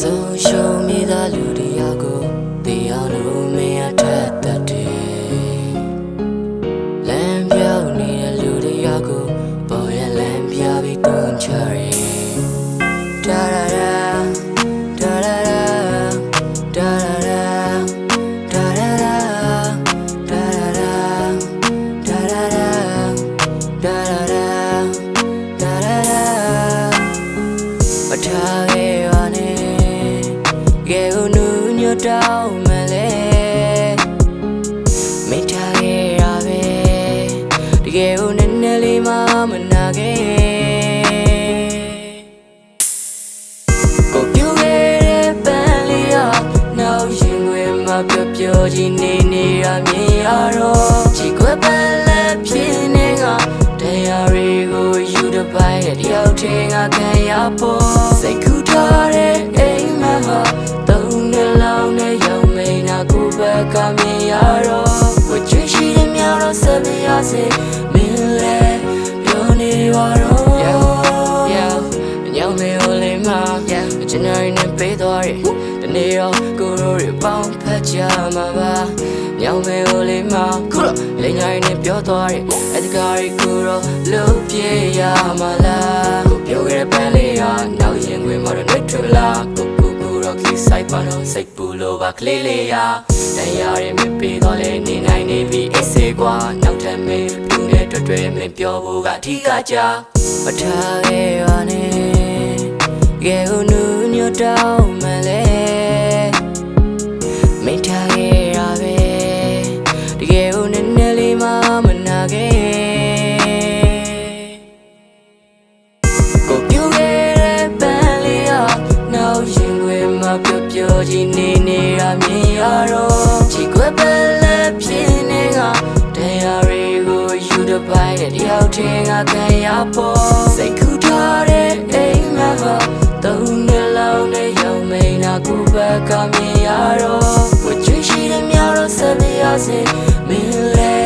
ဆုံးရှုံးမိသားလူတရားကို တ်တောင်းမလဲမိထားခဲ့ရပဲတကယ်ဦးနည်းနည်းလေးမှမနာခဲ့ကိုပြုခဲ့တဲ့ပန်းလေးရနောက်ရင်ွယ်မှာပျော်ပျော်ကြီးနေနေရမြင်ရတော့ချီခွဲပန်းလက်ဖြစ်နေကတရားတွေကိုယူတစ်ပိုင်းတယောက်ထင်းကခံရဖို့ ကိုဘက်ကမြင်ရတော့ဝချွေရှိတဲ့မြောက်တော့ဆက်ပြရစေမင်းလဲပြောနေပါတော့ yeah yeah ညောင်မေကိုလေးမ yeah ကျွန်တော်ရင်းနဲ့ပေးသွားတယ်တနေ့တော့ကိုရိုးရပေါင်းဖက်ကြမှာပါညောင်မေကိုလေးမခုတော့လိန်ညာရင်းနဲ့ပြောသွားတယ်အတကားရီကိုတော့လုံးပြေရမှာလားကိုပြောခဲ့တဲ့ပန်းလေး တော့ခီးဆိုင်ပါတော့စိတ်ပူလို့ပါကလေးလေးရာတရားရင်မပေးတော့လဲနေနိုင်နေပြီအစ်စေကွာနောက်ထပ်မင်းသူနဲ့တွေ့တွေ့မင်းပြောဖို့ကအထီးကကြမထားခဲ့ပါနဲ့ကဲဦးနူးညွတ်တော ရမြင်ရတော့ချီခွဲပန်းလက်ဖြစ်နေကတရားတွေကိုယူတစ်ပိုင်းနဲ့တယောက်ထင်းကခံရဖို့စိတ်ကူးထားတဲ့အိမ်မဟာသုံးနှစ်လောက်နဲ့ရောက်မိန်နာကိုဘက်ကမြင်ရတော့ဝချွေရှိတဲ့မြောက်တော့ဆက်ပြရစေမင်းလဲပြောနေပါတော့